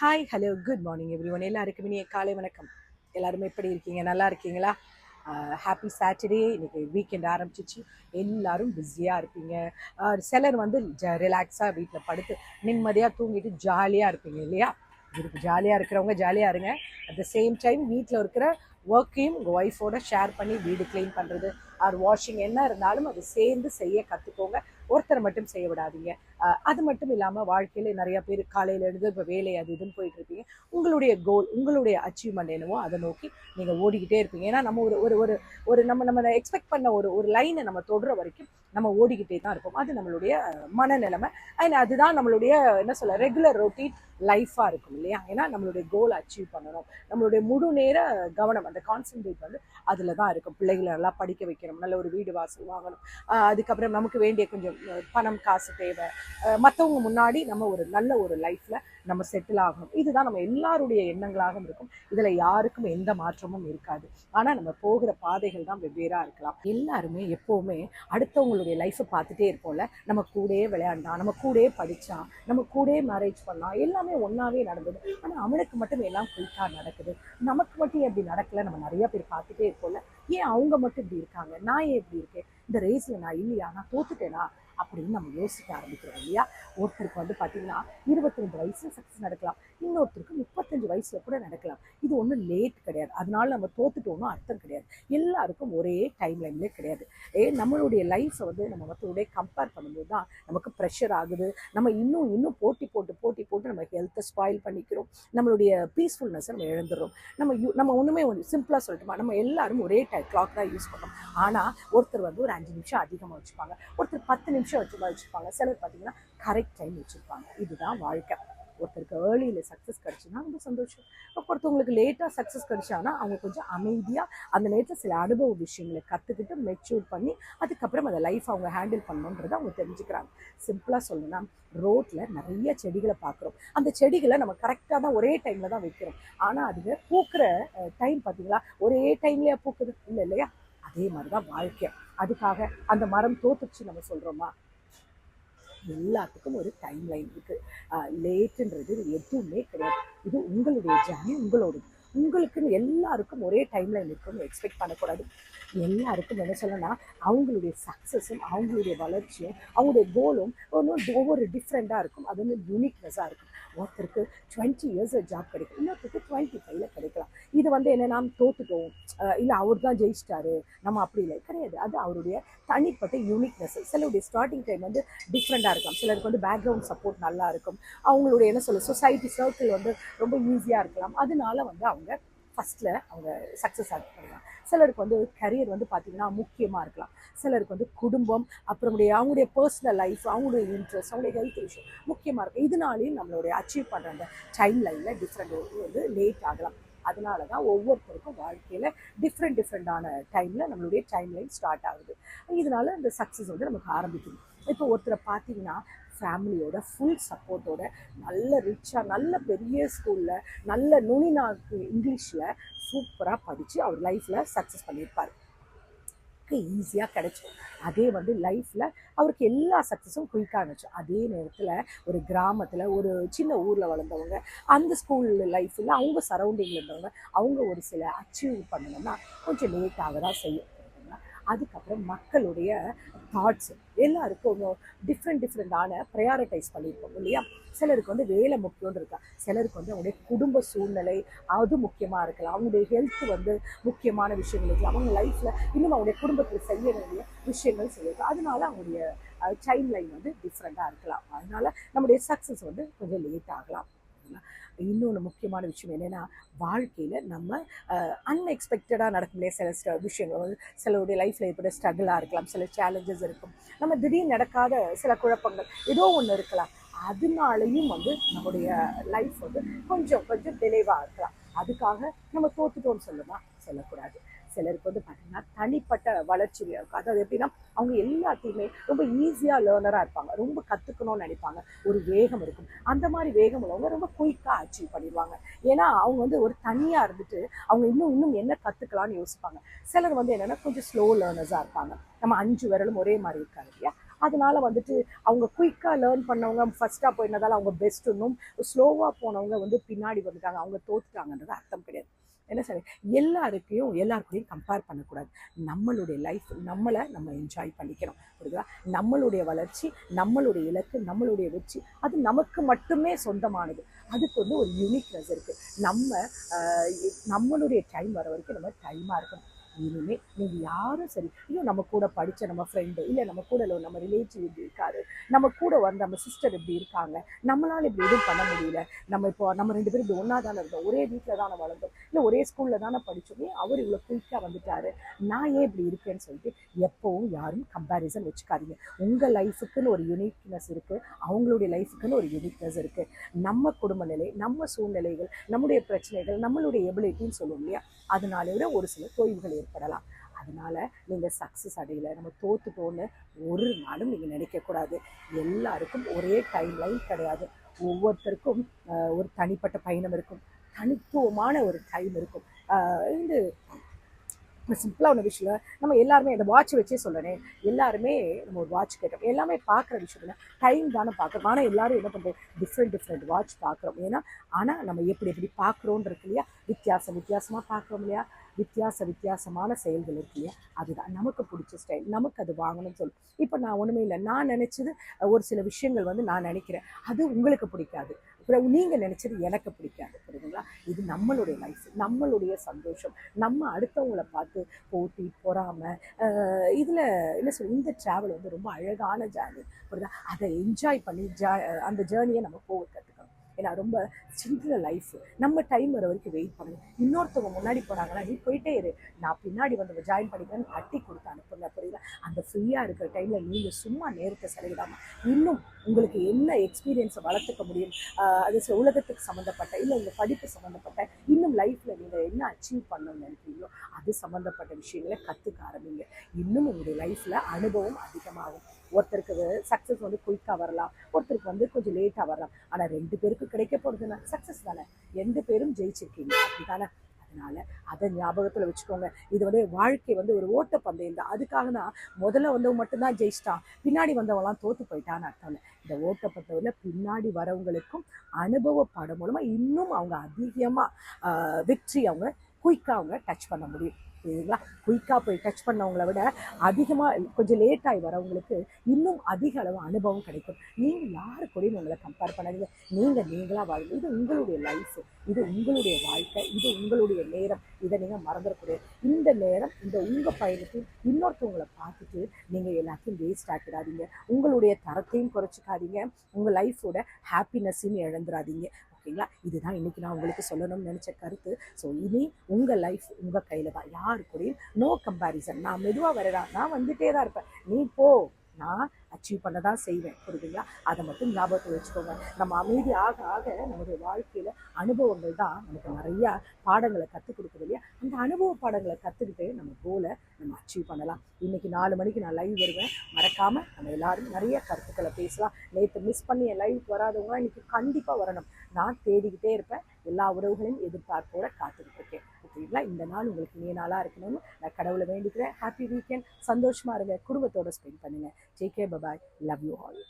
Hi hello good morning everyone எல்லாருக்கும் இனிய காலை வணக்கம். எல்லாருமே எப்படி இருக்கீங்க? நல்லா இருக்கீங்களா? ஹாப்பி சாட்டர்டே இன்றைக்கி வீக்கெண்ட் ஆரம்பிச்சிச்சு. எல்லோரும் பிஸியாக இருப்பீங்க. சிலர் வந்து ஜ ரிலாக்ஸாக வீட்டில் படுத்து நிம்மதியாக தூங்கிட்டு ஜாலியாக இருப்பீங்க இல்லையா? இதுக்கு ஜாலியாக இருக்கிறவங்க ஜாலியாக இருங்க. அட் த சேம் டைம் வீட்டில் இருக்கிற ஒர்க்கையும் உங்கள் ஒய்ஃபோட ஷேர் பண்ணி வீடு க்ளீன் பண்ணுறது ஆர் வாஷிங் என்ன இருந்தாலும் அது சேர்ந்து செய்ய கற்றுக்கோங்க ஒருத்தர் மட்டும் செய்ய விடாதீங்க. அது மட்டும் இல்லாமல் வாழ்க்கையில் நிறைய பேர் காலையில் எழுந்து இப்போ வேலை அது இதுன்னு போயிட்டு இருப்பீங்க. உங்களுடைய கோல் உங்களுடைய அச்சீவ்மெண்ட் என்னவோ அதை நோக்கி நீங்கள் ஓடிக்கிட்டே இருப்பீங்க. ஏன்னா நம்ம ஒரு ஒரு ஒரு ஒரு நம்ம நம்ம எக்ஸ்பெக்ட் பண்ண ஒரு ஒரு லைனை நம்ம தொடுற வரைக்கும் நம்ம ஓடிக்கிட்டே தான் இருப்போம். அது நம்மளுடைய மனநிலைமை. அண்ட் அதுதான் நம்மளுடைய என்ன சொல்ல ரெகுலர் ரொட்டீன் லைஃபாக இருக்கும் இல்லையா? ஏன்னா நம்மளுடைய கோல் அச்சீவ் பண்ணணும். நம்மளுடைய முழு நேர கவனம் அந்த கான்சென்ட்ரேட் வந்து அதில் தான் இருக்கும். பிள்ளைகளை நல்லா படிக்க வைக்கணும். நல்ல ஒரு வீடு வாசல் வாங்கணும். அதுக்கப்புறம் நமக்கு வேண்டிய கொஞ்சம் பணம் காசு தேவை. மற்றவங்க முன்னாடி நம்ம ஒரு நல்ல ஒரு லைஃப்பில் நம்ம செட்டில் ஆகணும். இதுதான் நம்ம எல்லாருடைய எண்ணங்களாகவும் இருக்கும். இதில் யாருக்கும் எந்த மாற்றமும் இருக்காது. ஆனால் நம்ம போகிற பாதைகள் தான் வெவ்வேறாக இருக்கலாம். எல்லாருமே எப்போவுமே அடுத்தவங்களுடைய லைஃப்பை பார்த்துட்டே இருப்போம்ல. நம்ம கூடயே விளையாண்டான் நம்ம கூடயே படித்தான் நம்ம கூடயே மேரேஜ் பண்ணான் எல்லாமே ஒன்றாவே நடந்தது. ஆனால் அவனுக்கு மட்டும் எல்லாம் குயிக்காக நடக்குது. நமக்கு மட்டும் எப்படி இப்படி நடக்கல? நம்ம நிறைய பேர் பார்த்துட்டே இருப்போம்ல. ஏன் அவங்க மட்டும் இப்படி இருக்காங்க? நான் ஏன் இப்படி இருக்கேன்? இந்த ரேஸில் நான் இல்லையா? நான் தோத்துட்டேனா? அப்படின்னு நம்ம யோசிக்க ஆரம்பிக்கிறோம் இல்லையா? ஒருத்தருக்கு வந்து பார்த்தீங்கன்னா இருபத்தி ரெண்டு வயசுல சக்ஸஸ் நடக்கலாம். இன்னொருத்தருக்கு முப்பத்தஞ்சு வயசுல கூட நடக்கலாம். இது ஒன்றும் லேட் கிடையாது. அதனால நம்ம தோத்துட்டோம்னு அர்த்தம் கிடையாது. எல்லாருக்கும் ஒரே டைம் லைன்லேயே கிடையாது. ஏ நம்மளுடைய லைஃப்பை வந்து நம்ம மற்றவருடைய கம்பேர் பண்ணும்போது தான் நமக்கு ப்ரெஷர் ஆகுது. நம்ம இன்னும் இன்னும் போட்டி போட்டு போட்டி போட்டு நம்ம ஹெல்த்தை ஸ்பாயில் பண்ணிக்கிறோம். நம்மளுடைய பீஸ்ஃபுல்னஸை நம்ம இழந்துடுறோம். நம்ம யூ நம்ம ஒன்றுமே ஒன்று சிம்பிளாக சொல்லட்டுமா? நம்ம எல்லாரும் ஒரே டை கிளாக் தான் யூஸ் பண்ணோம். ஆனால் ஒருத்தர் வந்து ஒரு அஞ்சு நிமிஷம் அதிகமாக வச்சுப்பாங்க. ஒருத்தர் பத்து நிமிஷம் வச்சு வச்சுருப்பாங்க சிலர் பார்த்தீங்கன்னா கரெக்ட் டைம் வச்சுருப்பாங்க இதுதான் வாழ்க்கை. ஒருத்தருக்கு ஏர்லியில் சக்ஸஸ் கிடச்சுன்னா ரொம்ப சந்தோஷம். ஒருத்தவங்களுக்கு லேட்டாக சக்ஸஸ் கிடச்சானா அவங்க கொஞ்சம் அமைதியாக அந்த நேரத்தில் சில அனுபவ விஷயங்களை கற்றுக்கிட்டு மெச்சூர் பண்ணி அதுக்கப்புறம் அந்த லைஃப் அவங்க ஹேண்டில் பண்ணணுன்றதை அவங்க தெரிஞ்சுக்கிறாங்க. சிம்பிளாக சொல்லணும்னா ரோட்டில் நிறைய செடிகளை பார்க்குறோம். அந்த செடிகளை நம்ம கரெக்டாக தான் ஒரே டைமில் தான் வைக்கிறோம். ஆனால் அதுங்க பூக்கிற டைம் பார்த்தீங்களா? ஒரே டைம்லேயே பூக்குது? இல்லை இல்லையா? அதே மாதிரி தான் வாழ்க்கை. அதுக்காக அந்த மரம் தோத்துச்சு நம்ம சொல்கிறோமா எல்லாத்துக்கும் ஒரு டைம் லைன் இருக்குது லேட்டுன்றது எதுவுமே கிடையாது. இது உங்களுடைய ஜர்னி உங்களோடது. உங்களுக்குன்னு எல்லாருக்கும் ஒரே டைமில் லைன் இருக்குன்னு எக்ஸ்பெக்ட் பண்ணக்கூடாது. எல்லாருக்கும் என்ன சொல்லணும்னா அவங்களுடைய சக்ஸஸும் அவங்களுடைய வளர்ச்சியும் அவங்களுடைய கோலும் ஒன்றும் ஒவ்வொரு டிஃப்ரெண்ட்டாக இருக்கும். அது வந்து யூனிக்னஸாக இருக்கும். ஒருத்தருக்கு டுவெண்ட்டி இயர்ஸ் ஜாப் கிடைக்கும். இன்னொருத்தருக்கு டுவெண்ட்டி ஃபைவ்ல கிடைக்கலாம். இது வந்து என்னென்னா தோத்துட்டோம். இல்லை அவர் தான் ஜெயிச்சிட்டாரு. நம்ம அப்படி இல்லை. கிடையாது. அது அவருடைய தனிப்பட்ட யூனிக்னஸ் சிலருடைய ஸ்டார்டிங் டைம் வந்து டிஃப்ரெண்ட்டாக இருக்கும். சிலருக்கு வந்து பேக்ரவுண்ட் சப்போர்ட் நல்லா இருக்கும். அவங்களுடைய என்ன சொல்ல சொசைட்டி சர்க்கிள் வந்து ரொம்ப ஈஸியாக இருக்கலாம். அதனால வந்து அவங்க ஃபஸ்ட்டில் அவங்க சக்ஸஸ் ஆகி சிலருக்கு வந்து கரியர் வந்து பார்த்திங்கன்னா முக்கியமாக இருக்கலாம். சிலருக்கு வந்து குடும்பம் அப்புறமுடைய அவங்களுடைய பர்சனல் லைஃப் அவங்களுடைய இன்ட்ரெஸ்ட் அவங்களுடைய ஹெல்த் இஷ்யூ முக்கியமாக இருக்கும். இதனாலையும் நம்மளுடைய அச்சீவ் பண்ணுற அந்த டைம் லைனில் டிஃப்ரெண்ட் வந்து லேட் ஆகலாம். அதனால தான் ஒவ்வொருத்தருக்கும் வாழ்க்கையில் டிஃப்ரெண்ட் டிஃப்ரெண்டான டைமில் நம்மளுடைய டைம் லைன் ஸ்டார்ட் ஆகுது. இதனால் இந்த சக்ஸஸ் வந்து நமக்கு ஆரம்பிக்குது. இப்போ ஒருத்தரை பார்த்தீங்கன்னா ஃபேமிலியோட ஃபுல் சப்போர்ட்டோட நல்ல ரிச்சாக நல்ல பெரிய ஸ்கூலில் நல்ல நுனிநாக்கு இங்கிலீஷில் சூப்பராக படித்து அவர் லைஃப்பில் சக்ஸஸ் பண்ணியிருப்பார். ஈஸியாக கிடைச்சோம் அதே வந்து லைஃப்பில் அவருக்கு எல்லா சக்ஸஸும் குயிக்காக இருந்துச்சு. அதே நேரத்தில் ஒரு கிராமத்தில் ஒரு சின்ன ஊரில் வளர்ந்தவங்க அந்த ஸ்கூல் லைஃப்பில் அவங்க சரௌண்டிங்கில் இருந்தவங்க அவங்க ஒரு சில அச்சீவ் பண்ணணும்னா கொஞ்சம் லேட்டாக தான் செய்யும். அதுக்கப்புறம் மக்களுடைய தாட்ஸ் எல்லாருக்கும் டிஃப்ரெண்ட் டிஃப்ரெண்டான ப்ரையாரிட்டைஸ் பண்ணியிருக்கோம் இல்லையா? சிலருக்கு வந்து வேலை முக்கியம்னு இருக்கா. சிலருக்கு வந்து அவங்களுடைய குடும்ப சூழ்நிலை அது முக்கியமாக இருக்கலாம். அவங்களுடைய ஹெல்த் வந்து முக்கியமான விஷயங்கள் இருக்கலாம். அவங்க லைஃப்பில் இன்னும் அவங்களுடைய குடும்பத்தில் செய்ய வேண்டிய விஷயங்கள் செய்யலாம். அதனால அவங்களுடைய டைம் லைன் வந்து டிஃப்ரெண்ட்டாக இருக்கலாம். அதனால நம்முடைய சக்ஸஸ் வந்து கொஞ்சம் லேட் ஆகலாம். இன்னொன்று முக்கியமான விஷயம் என்னென்னா வாழ்க்கையில் நம்ம அன்எக்ஸ்பெக்டடாக நடக்கும்லையே சில விஷயங்கள். வந்து சிலருடைய லைஃப்பில் ஏற்பட ஸ்ட்ரகிளாக இருக்கலாம் சில சேலஞ்சஸ் இருக்கும். நம்ம திடீர்னு நடக்காத சில குழப்பங்கள் ஏதோ ஒன்று இருக்கலாம். அதனாலையும் வந்து நம்முடைய லைஃப் வந்து கொஞ்சம் கொஞ்சம் தெளிவாக இருக்கலாம். அதுக்காக நம்ம தோத்துட்டோம்னு சொல்லுமா சொல்லக்கூடாது. சிலருக்கு வந்து பார்த்தீங்கன்னா தனிப்பட்ட வளர்ச்சி இருக்கும் அதாவது எப்படின்னா அவங்க எல்லாத்தையுமே ரொம்ப ஈஸியாக லேர்னராக இருப்பாங்க. ரொம்ப கற்றுக்கணும்னு நினைப்பாங்க. ஒரு வேகம் இருக்கும். அந்த மாதிரி வேகம் உள்ளவங்க ரொம்ப குயிக்காக அச்சீவ் பண்ணிடுவாங்க. ஏன்னா அவங்க வந்து ஒரு தனியாக இருந்துட்டு அவங்க இன்னும் இன்னும் என்ன கற்றுக்கலாம்னு யோசிப்பாங்க. சிலர் வந்து என்னென்னா கொஞ்சம் ஸ்லோ லேர்னர்ஸாக இருப்பாங்க. நம்ம அஞ்சு விரலும் ஒரே மாதிரி இருக்காங்க இல்லையா? அதனால வந்துட்டு அவங்க குயிக்காக லேர்ன் பண்ணவங்க ஃபஸ்ட்டாக போயினதால அவங்க பெஸ்ட்டுன்னும் ஸ்லோவாக போனவங்க வந்து பின்னாடி வந்துட்டாங்க. அவங்க தோத்துட்டாங்கன்றது அர்த்தம் கிடையாது. என்ன சார்? எல்லாருக்கையும் எல்லாருக்கூடையும் கம்பேர் பண்ணக்கூடாது. நம்மளுடைய லைஃப் நம்மளை நம்ம என்ஜாய் பண்ணிக்கணும் புரியுதா? நம்மளுடைய வளர்ச்சி நம்மளுடைய இலக்கு நம்மளுடைய வெற்றி அது நமக்கு மட்டுமே சொந்தமானது. அதுக்கு வந்து ஒரு யூனிக்னஸ் இருக்குது நம்ம நம்மளுடைய டைம் வர வரைக்கும் நம்ம டைமாக இருக்கணும். இனிமே நீங்கள் யாரும் சரி இன்னும் நம்ம கூட படித்த நம்ம ஃப்ரெண்டு இல்லை நம்ம கூட இல்லை நம்ம ரிலேட்டிவ் இப்படி இருக்காரு நம்ம கூட வந்த நம்ம சிஸ்டர் இப்படி இருக்காங்க நம்மளால இப்படி எதுவும் பண்ண முடியல நம்ம இப்போ நம்ம ரெண்டு பேரும் இப்படி ஒன்றா தானே இருந்தோம் ஒரே வீட்டில் தானே வளர்ந்தோம். இல்லை ஒரே ஸ்கூலில் தானே படித்தோமே அவர் இவ்வளோ குயிக்காக வந்துட்டாரு. நான் ஏன் இப்படி இருக்கேன்னு சொல்லிட்டு எப்பவும் யாரும் கம்பேரிசன் வச்சுக்காதீங்க. உங்கள் லைஃபுக்குன்னு ஒரு யூனிக்னஸ் இருக்குது அவங்களுடைய லைஃபுக்குன்னு ஒரு யூனிக்னஸ் இருக்குது நம்ம குடும்ப நிலை நம்ம சூழ்நிலைகள் நம்முடைய பிரச்சனைகள் நம்மளுடைய எபிலிட்டின்னு சொல்லுவோம் இல்லையா? அதனால விட ஒரு சில தொய்வுகள் ஏற்படலாம். அதனால நீங்கள் சக்ஸஸ் அடையில நம்ம தோத்துட்டோன்னு ஒரு நாளும் நீங்கள் நினைக்கக்கூடாது. எல்லாருக்கும் ஒரே டைம் லைன் கிடையாது. ஒவ்வொருத்தருக்கும் ஒரு தனிப்பட்ட பயணம் இருக்கும். தனித்துவமான ஒரு டைம் இருக்கும். இது சிம்பிளாக ஒன்று விஷயம் நம்ம எல்லாருமே இந்த வாட்ச் வச்சே சொல்கிறேன் எல்லாருமே நம்ம ஒரு வாட்ச் கேட்டோம். எல்லாமே பார்க்குற விஷயம் என்ன டைம் தானே பார்க்குறோம். ஆனால் எல்லாரும் என்ன பண்ணுறோம் டிஃப்ரெண்ட் டிஃப்ரெண்ட் வாட்ச் பார்க்குறோம். ஏன்னா ஆனால் நம்ம எப்படி எப்படி பார்க்குறோன்னு இருக்கு இல்லையா? வித்தியாசம் வித்தியாசமாக பார்க்குறோம் இல்லையா? வித்தியாச வித்தியாசமான செயல்கள் இருக்கு இல்லையா? அதுதான். நமக்கு பிடிச்ச ஸ்டைல் நமக்கு அது வாங்கணும்னு சொல்லி. இப்போ நான் ஒன்றுமே இல்லை. நான் நினச்சது ஒரு சில விஷயங்கள் வந்து நான் நினைக்கிறேன். அது உங்களுக்கு பிடிக்காது. அப்புறம் நீங்கள் நினச்சது எனக்கு பிடிக்காது. புரியுதுங்களா? நம்மளுடைய லைஃப் நம்மளுடைய சந்தோஷம் நம்ம அடுத்தவங்கள பார்த்து போட்டி பொறாமை இதில் என்ன சொல்ல இந்த ட்ராவல் வந்து ரொம்ப அழகான ஜேர்னி புரியுதா? அதை என்ஜாய் பண்ணி ஜா அந்த ஜேர்னியை நம்ம போக கற்றுக்கணும் ஏன்னா ரொம்ப சின்ன லைஃப் நம்ம டைம் வர வரைக்கும் வெயிட் பண்ணணும் இன்னொருத்தவங்க முன்னாடி போனாங்கன்னா நீ போயிட்டே இரு. நான் பின்னாடி வந்து ஜாயின் பண்ணிக்கிறேன்னு கட்டி கொடுத்து அனுப்புங்க. புரியுதா? அந்த ஃப்ரீயாக இருக்கிற டைமில் நீங்கள் சும்மா நேரத்தை செலவிடாமல் இன்னும் உங்களுக்கு என்ன எக்ஸ்பீரியன்ஸை வளர்த்துக்க முடியும்? அது சில உலகத்துக்கு சம்மந்தப்பட்ட இல்லை உங்கள் படிப்பு சம்மந்தப்பட்ட இன்னும் லைஃப்பில் நீங்கள் என்ன அச்சீவ் பண்ணணும்னு நினைக்கிறீங்களோ அது சம்மந்தப்பட்ட விஷயங்களை கற்றுக்க ஆரம்பிங்க. இன்னும் உங்களுடைய லைஃப்பில் அனுபவம் அதிகமாகும். ஒருத்தருக்கு சக்ஸஸ் வந்து குயிக்காக வரலாம். ஒருத்தருக்கு வந்து கொஞ்சம் லேட்டாக வரலாம். ஆனால் ரெண்டு பேருக்கு கிடைக்க போகிறதுனா சக்ஸஸ் தானே? ரெண்டு பேரும் ஜெயிச்சிருக்கீங்க. அப்படிதானே அதனால் அதை ஞாபகத்தில் வச்சுக்கோங்க. இது வந்து வாழ்க்கை வந்து ஒரு ஓட்டப்பந்தயம் தான். அதுக்காக தான் முதல்ல வந்தவங்க மட்டும்தான் ஜெயிச்சிட்டான். பின்னாடி வந்தவங்களாம் தோற்று போயிட்டான்னு அர்த்தம் இல்லை. இந்த ஓட்டப்பந்தவில் பின்னாடி வரவங்களுக்கும் அனுபவ மூலமாக இன்னும் அவங்க அதிகமாக வெற்றி அவங்க குயிக்காக அவங்க டச் பண்ண முடியும். சரிங்களா குயிக்காக போய் டச் பண்ணவங்கள விட அதிகமாக கொஞ்சம் லேட்டாகி வரவங்களுக்கு இன்னும் அதிக அளவு அனுபவம் கிடைக்கும். நீங்கள் யாரு கூடயும் உங்களை கம்பேர் பண்ணாதீங்க. நீங்கள் நீங்களாக வாழுங்க இது உங்களுடைய லைஃப் இது உங்களுடைய வாழ்க்கை இது உங்களுடைய நேரம். இதை நீங்கள் மறந்துடக்கூடாது இந்த நேரம் இந்த உங்கள் பயணத்தையும் இன்னொருத்தவங்களை பார்த்துட்டு நீங்கள் எல்லாத்தையும் வேஸ்ட் ஆக்கிடாதீங்க. உங்களுடைய தரத்தையும் குறைச்சிக்காதீங்க. உங்கள் லைஃபோட ஹாப்பினஸ்ஸையும் இழந்துடாதீங்க ஓகேங்களா? இதுதான் இன்னைக்கு நான் உங்களுக்கு சொல்லணும்னு நினச்ச கருத்து. ஸோ இனி உங்கள் லைஃப் உங்கள் கையில் தான். யாரு கூடயும் நோ கம்பேரிசன் நான் மெதுவாக வரடா நான் வந்துட்டே தான் இருப்பேன். நீ போ. நான் அச்சீவ் பண்ண தான் செய்வேன் புரியுதுங்களா? அதை மட்டும் ஞாபகத்தில் வச்சுக்கோங்க. நம்ம அமைதி ஆக ஆக நம்முடைய வாழ்க்கையில் அனுபவங்கள் தான் நமக்கு நிறையா பாடங்களை கற்றுக் கொடுக்குது இல்லையா? அந்த அனுபவ பாடங்களை கற்றுக்கிட்டு நம்ம கோலை நம்ம அச்சீவ் பண்ணலாம். இன்றைக்கி நாலு மணிக்கு நான் லைவ் வருவேன். மறக்காமல் நம்ம எல்லோரும் நிறைய கருத்துக்களை பேசலாம். நேற்று மிஸ் பண்ணி என் லைவுக்கு வராதவங்க இன்னைக்கு கண்டிப்பாக வரணும். நான் தேடிக்கிட்டே இருப்பேன். எல்லா உறவுகளையும் எதிர்பார்ப்போட காத்துக்கிட்டு இருக்கேன் இந்த நாள் உங்களுக்கு இனிய நாளாக இருக்கணும்னு நான் கடவுளை வேண்டிக்கிறேன். ஹாப்பி வீக்கெண்ட் சந்தோஷமாக இருங்க. குடும்பத்தோட ஸ்பெண்ட் பண்ணுங்கள் J K bye bye love you all